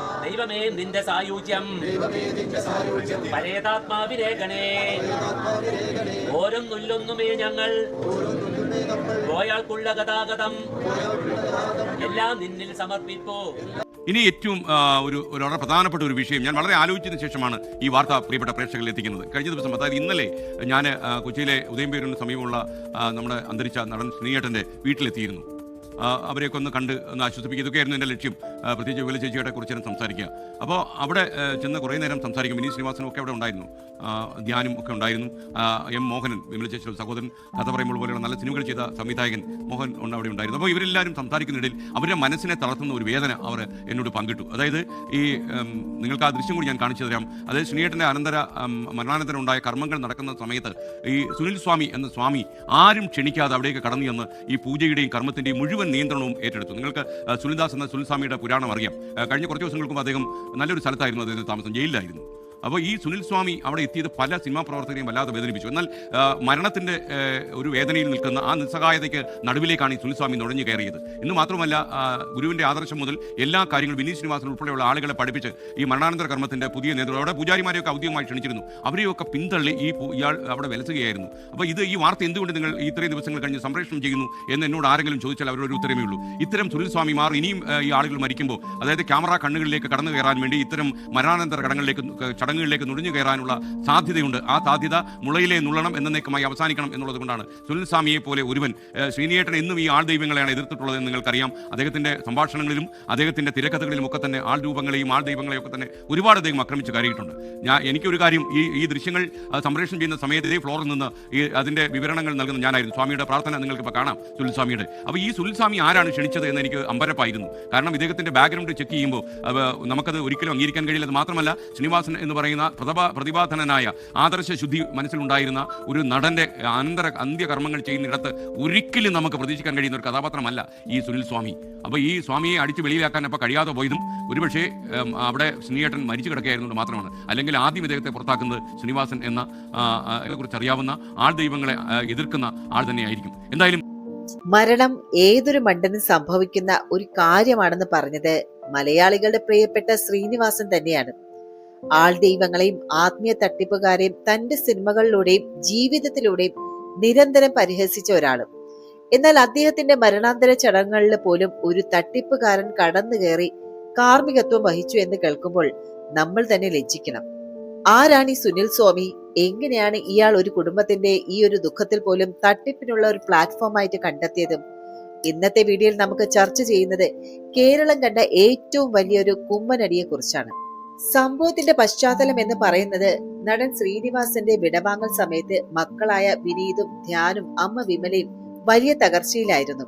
ദൈവമേ നിന്റെ സായുജ്യം. പരേതാത്മാവിരേഖണേ ഓരോന്നൊല്ലൊന്നുമേ ഞങ്ങൾ. പോയാൾക്കുള്ള ഗതാഗതം. എല്ലാം നിന്നിൽ സമർപ്പിപ്പോ. ഇനി ഏറ്റവും ഒരു ഒരു വളരെ പ്രധാനപ്പെട്ട ഒരു വിഷയം ഞാൻ വളരെ ആലോചിച്ചതിന് ശേഷമാണ് ഈ വാർത്ത പ്രിയപ്പെട്ട പ്രേക്ഷകരിൽ എത്തിക്കുന്നത്. കഴിഞ്ഞ ദിവസം അതായത് ഇന്നലെ ഞാൻ കൊച്ചിയിലെ ഉദയംപേരൂരിന് സമീപമുള്ള നമ്മുടെ അന്തരിച്ച നടൻ ശ്രീയേട്ടന്റെ വീട്ടിലെത്തിയിരുന്നു. അവരെയൊക്കെ ഒന്ന് കണ്ട് ഒന്ന് ആശ്വസിപ്പിക്കുക ഇതൊക്കെയായിരുന്നു എന്റെ ലക്ഷ്യം. പ്രത്യേകിച്ച് വിമല ചേച്ചിയുടെ കുറിച്ച് ഞാൻ സംസാരിക്കുക. അപ്പോൾ അവിടെ ചെന്ന് കുറേ നേരം സംസാരിക്കും. വിനീത് ശ്രീനിവാസനും ഒക്കെ അവിടെ ഉണ്ടായിരുന്നു. ധ്യാനും ഒക്കെ ഉണ്ടായിരുന്നു. എം മോഹനൻ വിമല ചേച്ചിയുടെ സഹോദരൻ കഥ പറയുമ്പോൾ പോലെയുള്ള നല്ല സിനിമകൾ ചെയ്ത സംവിധായകൻ മോഹൻ അവിടെ ഉണ്ടായിരുന്നു. അപ്പോൾ ഇവരെല്ലാവരും സംസാരിക്കുന്നതിനിടയിൽ അവരുടെ മനസ്സിനെ തളർത്തുന്ന ഒരു വേദന അവർ എന്നോട് പങ്കിട്ടു. അതായത് ഈ നിങ്ങൾക്ക് ആ ദൃശ്യം കൂടി ഞാൻ കാണിച്ചു തരാം. അതായത് ശ്രീയേട്ടന്റെ അനന്തര മരണാനന്തരം ഉണ്ടായ കർമ്മങ്ങൾ നടക്കുന്ന സമയത്ത് ഈ സുനിൽ സ്വാമി എന്ന സ്വാമി ആരും ക്ഷണിക്കാതെ അവിടേക്ക് കടന്നു ചെന്ന് ഈ പൂജയുടെയും കർമ്മത്തിന്റെയും മുഴുവൻ നിയന്ത്രണവും ഏറ്റെടുത്തു. നിങ്ങൾക്ക് സുനിദാസ് എന്ന സുനിൽ സ്വാമിയുടെ പുരാണം അറിയാം കഴിഞ്ഞ കുറച്ച് ദിവസങ്ങൾക്കും അദ്ദേഹം നല്ലൊരു സ്ഥലത്തായിരുന്നു അദ്ദേഹത്തിന് താമസം ജയിലിലായിരുന്നു. അപ്പോൾ ഈ സുനിൽ സ്വാമി അവിടെ എത്തിയത് പല സിനിമാ പ്രവർത്തകരെയും വല്ലാതെ വേദനിപ്പിച്ചു. എന്നാൽ മരണത്തിന്റെ ഒരു വേദനയിൽ നിൽക്കുന്ന ആ നിസ്സഹായതയ്ക്ക് നടുവിലേക്കാണ് ഈ സുനിൽ സ്വാമി നുഴഞ്ഞു കയറിയത്. എന്ന് മാത്രമല്ല ഗുരുവിന്റെ ആദർശം മുതൽ എല്ലാ കാര്യങ്ങളും വിനീത് ശ്രീനിവാസൻ ഉൾപ്പെടെയുള്ള ആളുകളെ പഠിപ്പിച്ച് ഈ മരണാനന്തര കർമ്മത്തിന്റെ പുതിയ നേതൃത്വം അവിടെ പൂജാരിമാരെയൊക്കെ ഔദ്യോഗികമായി ക്ഷണിച്ചിരുന്നു. അവരെയൊക്കെ പിന്തള്ളി ഈ ഇയാൾ അവിടെ വിലസുകയായിരുന്നു. അപ്പോൾ ഇത് ഈ വാർത്ത എന്തുകൊണ്ട് നിങ്ങൾ ഇത്രയും ദിവസങ്ങൾ കഴിഞ്ഞ് സംപ്രേഷണം ചെയ്യുന്നു എന്ന് എന്നോട് ആരെങ്കിലും ചോദിച്ചാൽ അവരൊരു ഉത്തരമേ ഉള്ളൂ. ഇത്തരം സുനിൽ സ്വാമിമാർ ഇനിയും ഈ ആളുകൾ മരിക്കുമ്പോൾ അതായത് ക്യാമറ കണ്ണുകളിലേക്ക് കടന്നു കയറാൻ വേണ്ടി ഇത്തരം മരണാനന്തര കടങ്ങളിലേക്ക് ക- ചടങ്ങുകളിലേക്ക് നുഴഞ്ഞു കയറാനുള്ള സാധ്യതയുണ്ട്. ആ സാധ്യത മുളയിലെ നുള്ളണം എന്നേക്കുമായി അവസാനിക്കണം എന്നുള്ളത് കൊണ്ടാണ്. സുനിൽ സ്വാമിയെ പോലെ ഒരുവൻ ശ്രീനിയേട്ടൻ എന്നും ഈ ആൾ ദൈവങ്ങളെയാണ് എതിർത്തിട്ടുള്ളത് എന്ന് നിങ്ങൾക്കറിയാം. അദ്ദേഹത്തിന്റെ സംഭാഷണങ്ങളിലും അദ്ദേഹത്തിന്റെ തിരക്കഥകളിലും ഒക്കെ തന്നെ ആൾ രൂപങ്ങളെയും ആൾ ദൈവങ്ങളെയും ഒക്കെ തന്നെ ഒരുപാട് അദ്ദേഹം ആക്രമിച്ച് കയറിയിട്ടുണ്ട് ഞാൻ എനിക്കൊരു കാര്യം ഈ ഈ ദൃശ്യങ്ങൾ സംപ്രേഷണം ചെയ്യുന്ന സമയത്ത് ഇതേ ഫ്ലോറിൽ നിന്ന് ഈ അതിന്റെ വിവരണങ്ങൾ നൽകുന്ന ഞാനായിരുന്നു. സ്വാമിയുടെ പ്രാർത്ഥന നിങ്ങൾക്കിപ്പോൾ കാണാം സുൽസ്വാമിയുടെ അപ്പോൾ ഈ സുൽസ്വാമി ആരാണ് ക്ഷണിച്ചത് എന്ന് എനിക്ക് അമ്പരപ്പായിരുന്നു. കാരണം ഇദ്ദേഹത്തിന്റെ ബാക്ക്ഗ്രൗണ്ട് ചെക്ക് ചെയ്യുമ്പോൾ നമുക്കത് ഒരിക്കലും അംഗീകരിക്കാൻ കഴിയില്ല. അത് മാത്രമല്ല ശ്രീനിവാസൻ എന്ന് പറയുന്ന പ്രതിഭാ പ്രതിഭാധനനായ ആദർശ ശുദ്ധി മനസ്സിലുണ്ടായിരുന്ന ഒരു നടന്റെ അനന്തര അന്ത്യകർമ്മങ്ങൾ ചെയ്യുന്നിടത്ത് ഒരിക്കലും നമുക്ക് പ്രതീക്ഷിക്കാൻ കഴിയുന്ന ഒരു കഥാപാത്രമല്ല ഈ സുനിൽ സ്വാമി. അപ്പോൾ ഈ സ്വാമിയെ അടിച്ച് വെളിയിലാക്കാൻ അപ്പോൾ കഴിയാതെ പോയതും ഒരുപക്ഷെ അവിടെ സുനിയേട്ടൻ മരിച്ചു കിടക്കുകയായിരുന്നു മാത്രമാണ്. അല്ലെങ്കിൽ ആദ്യം ഇദ്ദേഹത്തെ പുറത്താക്കുന്നത് ശ്രീനിവാസൻ എന്ന കുറിച്ച് അറിയാവുന്ന ആൾ ദൈവങ്ങളെ എതിർക്കുന്ന ആൾ തന്നെയായിരിക്കും. എന്തായാലും മരണം ഏതൊരു മണ്ടനും സംഭവിക്കുന്ന ഒരു കാര്യമാണെന്ന് പറഞ്ഞത് മലയാളികളുടെ പ്രിയപ്പെട്ട ശ്രീനിവാസൻ തന്നെയാണ്. ആൾ ദൈവങ്ങളെയും ആത്മീയ തട്ടിപ്പുകാരെയും തന്റെ സിനിമകളിലൂടെയും ജീവിതത്തിലൂടെയും നിരന്തരം പരിഹസിച്ച ഒരാളും. എന്നാൽ അദ്ദേഹത്തിന്റെ മരണാന്തര ചടങ്ങുകളിൽ പോലും ഒരു തട്ടിപ്പുകാരൻ കടന്നു കയറി കാർമ്മികത്വം വഹിച്ചു എന്ന് കേൾക്കുമ്പോൾ നമ്മൾ തന്നെ ലജ്ജിക്കണം. ആരാണ് ഈ സുനിൽ സ്വാമി? എങ്ങനെയാണ് ഇയാൾ ഒരു കുടുംബത്തിന്റെ ഈ ഒരു ദുഃഖത്തിൽ പോലും തട്ടിപ്പിനുള്ള ഒരു പ്ലാറ്റ്ഫോമായിട്ട് കണ്ടെത്തിയതും? ഇന്നത്തെ വീഡിയോയിൽ നമുക്ക് ചർച്ച ചെയ്യുന്നത് കേരളം കണ്ട ഏറ്റവും വലിയൊരു കുമ്മനടിയെ കുറിച്ചാണ് സംഭവത്തിന്റെ പശ്ചാത്തലം എന്ന് പറയുന്നത് നടൻ ശ്രീനിവാസന്റെ വിടവാങ്ങൽ സമയത്ത് മക്കളായ വിനീതും ധ്യാനും അമ്മ വിമലയും വലിയ തകർച്ചയിലായിരുന്നു.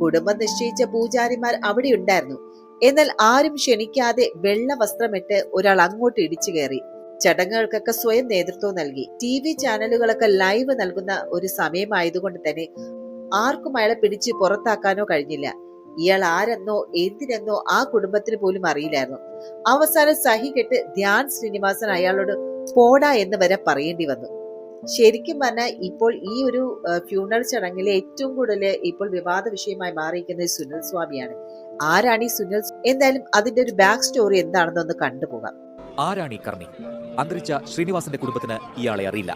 കുടുംബം നിശ്ചയിച്ച പൂജാരിമാർ അവിടെ ഉണ്ടായിരുന്നു. എന്നാൽ ആരും ക്ഷണിക്കാതെ വെള്ള വസ്ത്രമിട്ട് ഒരാൾ അങ്ങോട്ട് ഇടിച്ചു കയറി. ചടങ്ങുകൾക്കൊക്കെ സ്വയം നേതൃത്വം നൽകി. ടി വി ചാനലുകളൊക്കെ ലൈവ് നൽകുന്ന ഒരു സമയമായതുകൊണ്ട് തന്നെ ആർക്കും അയാളെ പിടിച്ച് പുറത്താക്കാനോ കഴിഞ്ഞില്ല. ഇയാൾ ആരെന്നോ എന്തിനെന്നോ ആ കുടുംബത്തിന് പോലും അറിയില്ലായിരുന്നു. അവസാനം സഹി കെട്ട് ധ്യാൻ ശ്രീനിവാസൻ അയാളോട് പോടാ എന്ന് വരെ പറയേണ്ടി വന്നു. ശരിക്കും പറഞ്ഞാൽ ഇപ്പോൾ ഈ ഒരു ഫ്യൂണറൽ ചടങ്ങിലെ ഏറ്റവും കൂടുതൽ ഇപ്പോൾ വിവാദ വിഷയമായി മാറിയിരിക്കുന്നത് സുനിൽ സ്വാമിയാണ്. ആരാണ് ഈ സുനിൽ എന്തായാലും അതിന്റെ ഒരു ബാക്ക് സ്റ്റോറി എന്താണെന്നൊന്ന് കണ്ടുപോകാം ആരാണ് ഈ കർമ്മി അന്തരിച്ച ശ്രീനിവാസന്റെ കുടുംബത്തിന് ഇയാളെ അറിയില്ല.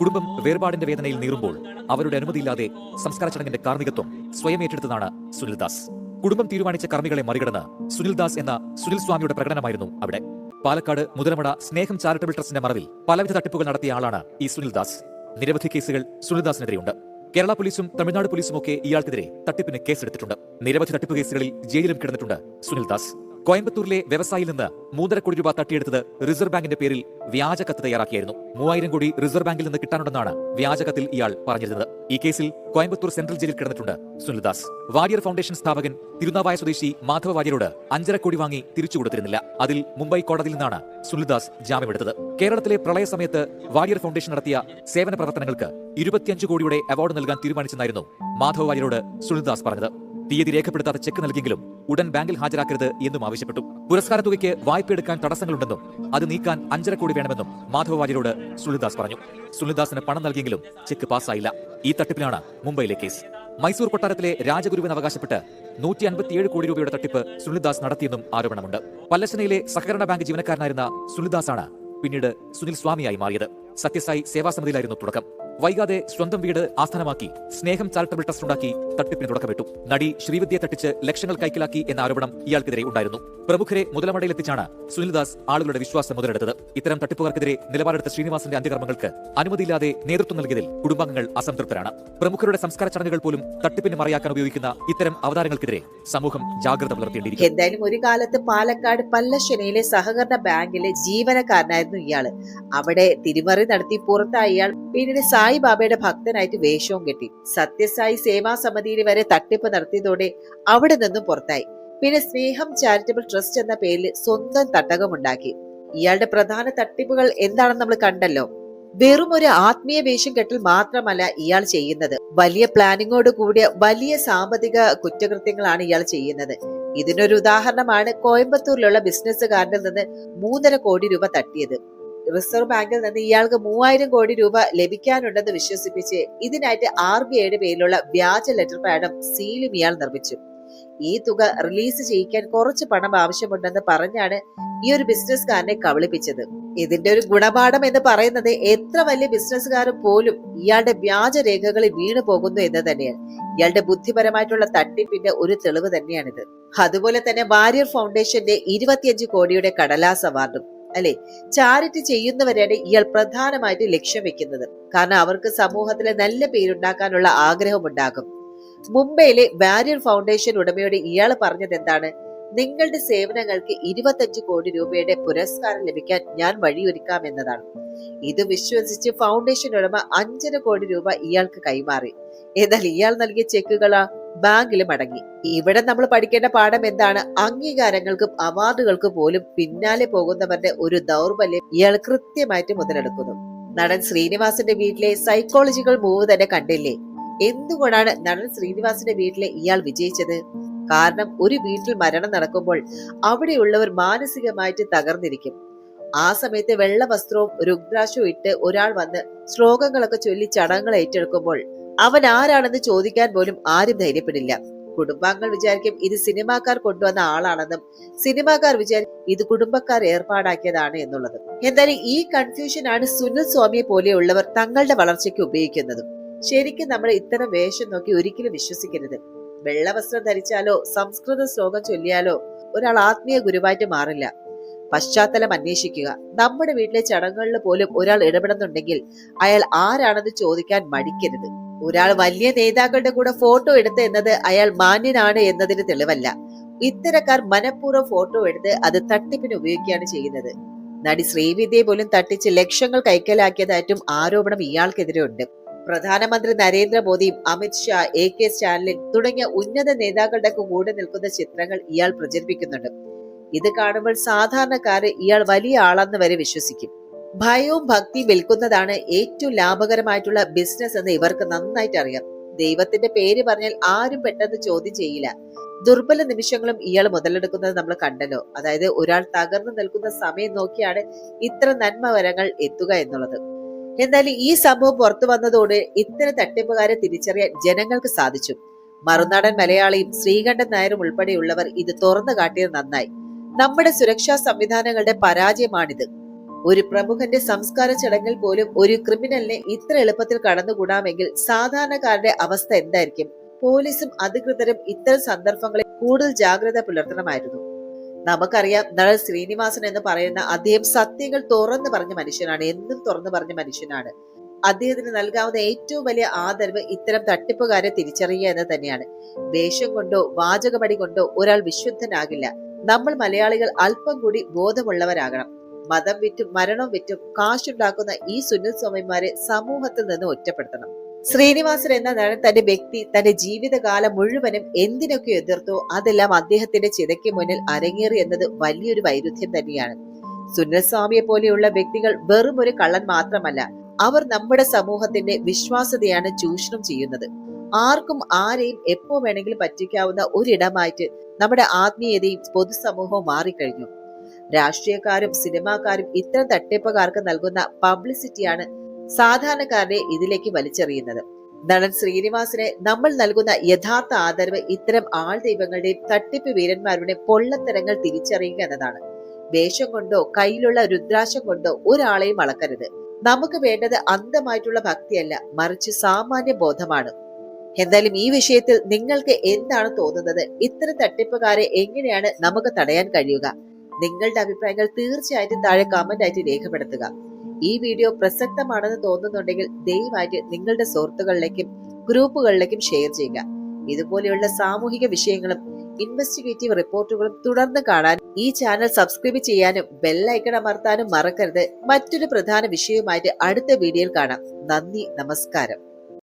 കുടുംബം വേർപാടിന്റെ വേദനയിൽ നീറുമ്പോൾ അവരുടെ അനുമതിയില്ലാതെ സംസ്കാര ചടങ്ങിന്റെ കാർമ്മികത്വം സ്വയം ഏറ്റെടുത്തതാണ് സുനിൽദാസ്. കുടുംബം തീരുമാനിച്ച കർമ്മികളെ മറികടന്ന് സുനിൽദാസ് എന്ന സുനിൽ സ്വാമിയുടെ പ്രകടനമായിരുന്നു അവിടെ. പാലക്കാട് മുതലമട സ്നേഹം ചാരിറ്റബിൾ ട്രസ്റ്റിന്റെ മറവിൽ പലവിധ തട്ടിപ്പുകൾ നടത്തിയ ആളാണ് ഈ സുനിൽദാസ് നിരവധി കേസുകൾ സുനിൽദാസിനെതിരെയുണ്ട് കേരള പോലീസും തമിഴ്നാട് പോലീസും ഒക്കെ ഇയാൾക്കെതിരെ തട്ടിപ്പിന് കേസെടുത്തിട്ടുണ്ട്. നിരവധി തട്ടിപ്പ് കേസുകളിൽ ജയിലിലും കിടന്നിട്ടുണ്ട് സുനിൽദാസ് കോയമ്പത്തൂരിലെ വ്യവസായിയിൽ നിന്ന് മൂന്നര കോടി രൂപ തട്ടിയെടുത്തത് റിസർവ് ബാങ്കിന്റെ പേരിൽ വ്യാജ കത്ത് തയ്യാറാക്കിയായിരുന്നു. മൂവായിരം കോടി റിസർവ് ബാങ്കിൽ നിന്ന് കിട്ടാനുണ്ടെന്നാണ് വ്യാജ കത്തിൽ ഇയാൾ പറഞ്ഞിരുന്നത്. ഈ കേസിൽ കോയമ്പത്തൂർ സെൻട്രൽ ജയിലിൽ കിടന്നിട്ടുണ്ട് സുനിൽദാസ്. വാരിയർ ഫൗണ്ടേഷൻ സ്ഥാപകൻ തിരുനാവായ സ്വദേശി മാധവ വാര്യരോട് അഞ്ചര കോടി വാങ്ങി തിരിച്ചു കൊടുത്തിരുന്നില്ല. അതിൽ മുംബൈ കോടതിയിൽ നിന്നാണ് സുനിൽദാസ് ജാമ്യമെടുത്തത്. കേരളത്തിലെ പ്രളയ സമയത്ത് വാരിയർ ഫൗണ്ടേഷൻ നടത്തിയ സേവന പ്രവർത്തനങ്ങൾക്ക് ഇരുപത്തിയഞ്ച് കോടിയുടെ അവാർഡ് നൽകാൻ തീരുമാനിച്ചെന്നായിരുന്നു മാധവ വാര്യരോട് സുനിൽദാസ് പറഞ്ഞത്. തീയതി രേഖപ്പെടുത്താതെ ചെക്ക് നൽകിയെങ്കിലും ഉടൻ ബാങ്കിൽ ഹാജരാക്കരുത് എന്നും ആവശ്യപ്പെട്ടു. പുരസ്കാര തുകയ്ക്ക് വായ്പയെടുക്കാൻ തടസ്സങ്ങളുണ്ടെന്നും അത് നീക്കാൻ അഞ്ചര കോടി വേണമെന്നും മാധവ വാര്യരോട് സുനിൽദാസ് പറഞ്ഞു. സുനിൽദാസിന് പണം നൽകിയെങ്കിലും ചെക്ക് പാസ്സായില്ല. ഈ തട്ടിപ്പിലാണ് മുംബൈയിലെ കേസ്. മൈസൂർ കൊട്ടാരത്തിലെ രാജഗുരുവിന് അവകാശപ്പെട്ട് നൂറ്റി അൻപത്തിയേഴ് കോടി രൂപയുടെ തട്ടിപ്പ് സുനിൽദാസ് നടത്തിയെന്നും ആരോപണമുണ്ട്. പല്ലശനയിലെ സഹകരണ ബാങ്ക് ജീവനക്കാരനായിരുന്ന സുനിൽദാസാണ് പിന്നീട് സുനിൽ സ്വാമിയായി മാറിയത്. സത്യസായി സേവാ സമിതിയിലായിരുന്നു തുടക്കം. വൈകാതെ സ്വന്തം വീട് ആസ്ഥാനമാക്കി സ്നേഹം ചാരിറ്റബിൾ ട്രസ്റ്റ് ഉണ്ടാക്കി തട്ടിപ്പിന് തുടക്കമിട്ടു. നടി ശ്രീവിദ്യയെ തട്ടിച്ച് ലക്ഷങ്ങൾ കൈക്കലാക്കി എന്ന ആരോപണം ഇയാൾക്കെതിരെ ഉണ്ടായിരുന്നു. പ്രമുഖരെ മുതലമടയിലെത്തിച്ചാണ് സുനിൽദാസ് ആളുകളുടെ വിശ്വാസം മുതലെടുത്തത്. ഇത്തരം തട്ടിപ്പുകാർക്കെതിരെ നിലപാടെടുത്ത ശ്രീനിവാസന്റെ അന്ത്യകർമ്മങ്ങൾക്ക് അനുമതിയില്ലാതെ നേതൃത്വം നൽകിയതിൽ കുടുംബാംഗങ്ങൾ അസംതൃപ്തരാണ്. പ്രമുഖരുടെ സംസ്കാര ചടങ്ങുകൾ പോലും തട്ടിപ്പിന് മറയാക്കാൻ ഉപയോഗിക്കുന്ന ഇത്തരം അവതാരങ്ങൾക്കെതിരെ സമൂഹം ജാഗ്രത പുലർത്തേണ്ടിയിരിക്കും എന്തായാലും ഒരു കാലത്ത് പാലക്കാട് പല്ലശ്ശനയിലെ സഹകരണ ബാങ്കിലെ ജീവനക്കാരനായിരുന്നു ഇയാൾ. അവിടെ തിരിമറി നടത്തി പുറത്തായ ഇയാൾ. പിന്നീട് സായിബാബയുടെ ഭക്തനായിട്ട് വേഷവും കെട്ടി. സത്യസായി സേവാ സമിതിയിൽ വരെ തട്ടിപ്പ് നടത്തിയതോടെ അവിടെ നിന്നും പുറത്തായി. പിന്നെ സ്നേഹം ചാരിറ്റബിൾ ട്രസ്റ്റ് എന്ന പേരിൽ സ്വന്തം തട്ടകമുണ്ടാക്കി. ഇയാളുടെ പ്രധാന തട്ടിപ്പുകൾ എന്താണെന്ന് നമ്മൾ കണ്ടല്ലോ. വെറും ഒരു ആത്മീയ വേഷം കെട്ടൽ മാത്രമല്ല ഇയാൾ ചെയ്യുന്നത്. വലിയ പ്ലാനിങ്ങോട് കൂടിയ വലിയ സാമ്പത്തിക കുറ്റകൃത്യങ്ങളാണ് ഇയാൾ ചെയ്യുന്നത്. ഇതിനൊരു ഉദാഹരണമാണ് കോയമ്പത്തൂരിലുള്ള ബിസിനസ്സുകാരനിൽ നിന്ന് മൂന്നര കോടി രൂപ തട്ടിയത്. റിസർവ് ബാങ്കിൽ നിന്ന് ഇയാൾക്ക് മൂവായിരം കോടി രൂപ ലഭിക്കാനുണ്ടെന്ന് വിശ്വസിപ്പിച്ച് ഇതിനായിട്ട് ആർ ബി ഐയുടെ പേരിലുള്ള വ്യാജ ലെറ്റർ പാഡും സീലും ഇയാൾ നിർമ്മിച്ചു. ഈ തുക റിലീസ് ചെയ്യിക്കാൻ കുറച്ച് പണം ആവശ്യമുണ്ടെന്ന് പറഞ്ഞാണ് ഈ ഒരു ബിസിനസ്സുകാരനെ കബളിപ്പിച്ചത്. ഇതിന്റെ ഒരു ഗുണപാഠം എന്ന് പറയുന്നത് എത്ര വലിയ ബിസിനസ്സുകാരൻ പോലും ഇയാളുടെ വ്യാജ രേഖകളിൽ വീണു പോകുന്നു എന്ന് തന്നെയാണ്. ഇയാളുടെ ബുദ്ധിപരമായിട്ടുള്ള തട്ടിപ്പിന്റെ ഒരു തെളിവ് തന്നെയാണിത്. അതുപോലെ തന്നെ വാരിയർ ഫൗണ്ടേഷന്റെ ഇരുപത്തിയഞ്ച് കോടിയുടെ കടലാസ് അവാർഡും അല്ലെ? ചാരിറ്റി ചെയ്യുന്നവരെയാണ് ഇയാൾ പ്രധാനമായിട്ട് ലക്ഷ്യം വെക്കുന്നത്. കാരണം അവർക്ക് സമൂഹത്തിലെ നല്ല പേരുണ്ടാക്കാനുള്ള ആഗ്രഹമുണ്ടാകും മുംബൈയിലെ വാരിയർ ഫൗണ്ടേഷൻ ഉടമയോട് ഇയാൾ പറഞ്ഞത് എന്താണ് നിങ്ങളുടെ സേവനങ്ങൾക്ക് ഇരുപത്തഞ്ച് കോടി രൂപയുടെ പുരസ്കാരം ലഭിക്കാൻ ഞാൻ വഴിയൊരുക്കാം എന്നതാണ്. ഇത് വിശ്വസിച്ച് ഫൗണ്ടേഷൻ ഉടമ അഞ്ചര കോടി രൂപ ഇയാൾക്ക് കൈമാറി. എന്നാൽ ഇയാൾ നൽകിയ ചെക്കുകളാ ബാങ്കിൽ മടങ്ങി ഇവിടെ നമ്മൾ പഠിക്കേണ്ട പാഠം എന്താണ്? അംഗീകാരങ്ങൾക്കും അവാർഡുകൾക്കും പോലും പിന്നാലെ പോകുന്നവരുടെ ഒരു ദൗർബല്യം ഇയാൾ കൃത്യമായിട്ട് മുതലെടുക്കുന്നു. നടൻ ശ്രീനിവാസന്റെ വീട്ടിലെ സൈക്കോളജിക്കൽ മൂവ് തന്നെ കണ്ടില്ലേ? എന്തുകൊണ്ടാണ് നടൻ ശ്രീനിവാസന്റെ വീട്ടിലെ ഇയാൾ വിജയിച്ചത്? കാരണം ഒരു വീട്ടിൽ മരണം നടക്കുമ്പോൾ അവിടെയുള്ളവർ മാനസികമായിട്ട് തകർന്നിരിക്കും. ആ സമയത്ത് വെള്ള വസ്ത്രവും രുദ്രാക്ഷവും ഇട്ട് ഒരാൾ വന്ന് ശ്ലോകങ്ങളൊക്കെ ചൊല്ലി ചടങ്ങുകൾ ഏറ്റെടുക്കുമ്പോൾ അവൻ ആരാണെന്ന് ചോദിക്കാൻ പോലും ആരും ധൈര്യപ്പെടില്ല. കുടുംബാംഗങ്ങൾ വിചാരിക്കും ഇത് സിനിമാക്കാർ കൊണ്ടുവന്ന ആളാണെന്നും സിനിമാക്കാർ വിചാരിക്കും ഇത് കുടുംബക്കാർ ഏർപ്പാടാക്കിയതാണ് എന്നുള്ളത്. എന്തായാലും ഈ കൺഫ്യൂഷൻ ആണ് സുനിൽ സ്വാമിയെ പോലെയുള്ളവർ തങ്ങളുടെ വളർച്ചയ്ക്ക് ഉപയോഗിക്കുന്നതും. ശരിക്കും നമ്മൾ ഇത്തരം വേഷം നോക്കി ഒരിക്കലും വിശ്വസിക്കരുത്. വെള്ളവസ്ത്രം ധരിച്ചാലോ സംസ്കൃത ശ്ലോകം ചൊല്ലിയാലോ ഒരാൾ ആത്മീയ ഗുരുവായിട്ട് മാറില്ല. പശ്ചാത്തലം അന്വേഷിക്കുക. നമ്മുടെ വീട്ടിലെ ചടങ്ങുകളിൽ പോലും ഒരാൾ ഇടപെടുന്നുണ്ടെങ്കിൽ അയാൾ ആരാണെന്ന് ചോദിക്കാൻ മടിക്കരുത്. ഒരാൾ വലിയ നേതാക്കളുടെ കൂടെ ഫോട്ടോ എടുത്ത് എന്നത് അയാൾ മാന്യനാണ് എന്നതിന് തെളിവല്ല. ഇത്തരക്കാർ മനഃപൂർവം ഫോട്ടോ എടുത്ത് അത് തട്ടിപ്പിന് ഉപയോഗിക്കുകയാണ് ചെയ്യുന്നത്. നടി ശ്രീവിദ്യയെ പോലും തട്ടിച്ച് ലക്ഷങ്ങൾ കൈക്കലാക്കിയതായിട്ടും ആരോപണം ഇയാൾക്കെതിരെ ഉണ്ട്. പ്രധാനമന്ത്രി നരേന്ദ്രമോദിയും അമിത്ഷാ എ കെ സ്റ്റാലിൻ തുടങ്ങിയ ഉന്നത നേതാക്കളുടെ കൂടെ നിൽക്കുന്ന ചിത്രങ്ങൾ ഇയാൾ പ്രചരിപ്പിക്കുന്നുണ്ട്. ഇത് കാണുമ്പോൾ സാധാരണക്കാര് ഇയാൾ വലിയ ആളെന്ന് വരെ വിശ്വസിക്കും. ഭയവും ഭക്തിയും വിൽക്കുന്നതാണ് ഏറ്റവും ലാഭകരമായിട്ടുള്ള ബിസിനസ് എന്ന് ഇവർക്ക് നന്നായിട്ട് അറിയാം. ദൈവത്തിന്റെ പേര് പറഞ്ഞാൽ ആരും പെട്ടെന്ന് ചോദ്യം ചെയ്യില്ല. ദുർബല നിമിഷങ്ങളും ഇയാൾ മുതലെടുക്കുന്നത് നമ്മൾ കണ്ടല്ലോ. അതായത് ഒരാൾ തകർന്നു നിൽക്കുന്ന സമയം നോക്കിയാണ് ഇത്ര നന്മവരങ്ങൾ എത്തുക എന്നുള്ളത്. എന്നാലും ഈ സംഭവം പുറത്തു വന്നതോടെ ഇത്തരം തട്ടിപ്പുകാരെ തിരിച്ചറിയാൻ ജനങ്ങൾക്ക് സാധിച്ചു. മറുനാടൻ മലയാളിയും ശ്രീകണ്ഠൻ നായരും ഉൾപ്പെടെയുള്ളവർ ഇത് തുറന്നു കാട്ടിയത് നന്നായി. നമ്മുടെ സുരക്ഷാ സംവിധാനങ്ങളുടെ പരാജയമാണിത്. ഒരു പ്രമുഖന്റെ സംസ്കാര ചടങ്ങിൽ പോലും ഒരു ക്രിമിനലിനെ ഇത്ര എളുപ്പത്തിൽ കടന്നുകൂടാമെങ്കിൽ സാധാരണക്കാരുടെ അവസ്ഥ എന്തായിരിക്കും? പോലീസും അധികൃതരും ഇത്തരം സന്ദർഭങ്ങളിൽ കൂടുതൽ ജാഗ്രത പുലർത്തണമായിരുന്നു. നമുക്കറിയാം നടൻ ശ്രീനിവാസൻ എന്ന് പറയുന്ന അദ്ദേഹം സത്യങ്ങൾ തുറന്നു പറഞ്ഞ മനുഷ്യനാണ് എന്നും തുറന്നു പറഞ്ഞ മനുഷ്യനാണ്. അദ്ദേഹത്തിന് നൽകാവുന്ന ഏറ്റവും വലിയ ആദരവ് ഇത്തരം തട്ടിപ്പുകാരെ തിരിച്ചറിയുക എന്ന് തന്നെയാണ്. വേഷം കൊണ്ടോ വാചകമടി കൊണ്ടോ ഒരാൾ വിശുദ്ധനാകില്ല. നമ്മൾ മലയാളികൾ അല്പം കൂടി ബോധമുള്ളവരാകണം. മതം വിറ്റും മരണം വിറ്റും കാശുണ്ടാക്കുന്ന ഈ സുനിൽ സ്വാമിമാരെ സമൂഹത്തിൽ നിന്ന് ഒറ്റപ്പെടുത്തണം. ശ്രീനിവാസൻ എന്ന നടൻ തന്റെ വ്യക്തി തന്റെ ജീവിതകാലം മുഴുവനും എന്തിനൊക്കെ എതിർത്തു അതെല്ലാം അദ്ദേഹത്തിന്റെ ചിതയ്ക്ക് മുന്നിൽ അരങ്ങേറി എന്നത് വലിയൊരു വൈരുദ്ധ്യം തന്നെയാണ്. സുനിൽസ്വാമിയെ പോലെയുള്ള വ്യക്തികൾ വെറും ഒരു കള്ളൻ മാത്രമല്ല അവർ നമ്മുടെ സമൂഹത്തിന്റെ വിശ്വാസതയാണ് ചൂഷണം ചെയ്യുന്നത്. ആർക്കും ആരെയും എപ്പോ വേണമെങ്കിലും പറ്റിക്കാവുന്ന ഒരിടമായിട്ട് നമ്മുടെ ആത്മീയതയും പൊതുസമൂഹവും മാറിക്കഴിഞ്ഞു. രാഷ്ട്രീയക്കാരും സിനിമാക്കാരും ഇത്തരം തട്ടിപ്പുകാർക്ക് നൽകുന്ന പബ്ലിസിറ്റിയാണ് സാധാരണക്കാരനെ ഇതിലേക്ക് വലിച്ചെറിയുന്നത്. നടൻ ശ്രീനിവാസിന് നമ്മൾ നൽകുന്ന യഥാർത്ഥ ആദരവ് ഇത്തരം ആൾ ദൈവങ്ങളുടെയും തട്ടിപ്പ് വീരന്മാരുടെ പൊള്ളത്തരങ്ങൾ തിരിച്ചറിയുക എന്നതാണ്. വേഷം കൊണ്ടോ കയ്യിലുള്ള രുദ്രാശം കൊണ്ടോ ഒരാളെയും അളക്കരുത്. നമുക്ക് വേണ്ടത് അന്ധമായിട്ടുള്ള ഭക്തിയല്ല മറിച്ച് സാമാന്യ ബോധമാണ്. എന്തായാലും ഈ വിഷയത്തിൽ നിങ്ങൾക്ക് എന്താണ് തോന്നുന്നത്? ഇത്തരം തട്ടിപ്പുകാരെ എങ്ങനെയാണ് നമുക്ക് തടയാൻ കഴിയുക? നിങ്ങളുടെ അഭിപ്രായങ്ങൾ തീർച്ചയായിട്ടും താഴെ കമന്റ് ആയിട്ട് രേഖപ്പെടുത്തുക. ഈ വീഡിയോ പ്രസക്തമാണെന്ന് തോന്നുന്നുണ്ടെങ്കിൽ ദയവായിട്ട് നിങ്ങളുടെ സുഹൃത്തുക്കളിലേക്കും ഗ്രൂപ്പുകളിലേക്കും ഷെയർ ചെയ്യുക. ഇതുപോലെയുള്ള സാമൂഹിക വിഷയങ്ങളും ഇൻവെസ്റ്റിഗേറ്റീവ് റിപ്പോർട്ടുകളും തുടർന്ന് കാണാൻ ഈ ചാനൽ സബ്സ്ക്രൈബ് ചെയ്യാനും ബെല്ലൈക്കൺ അമർത്താനും മറക്കരുത്. മറ്റൊരു പ്രധാന വിഷയവുമായിട്ട് അടുത്ത വീഡിയോയിൽ കാണാം. നന്ദി നമസ്കാരം.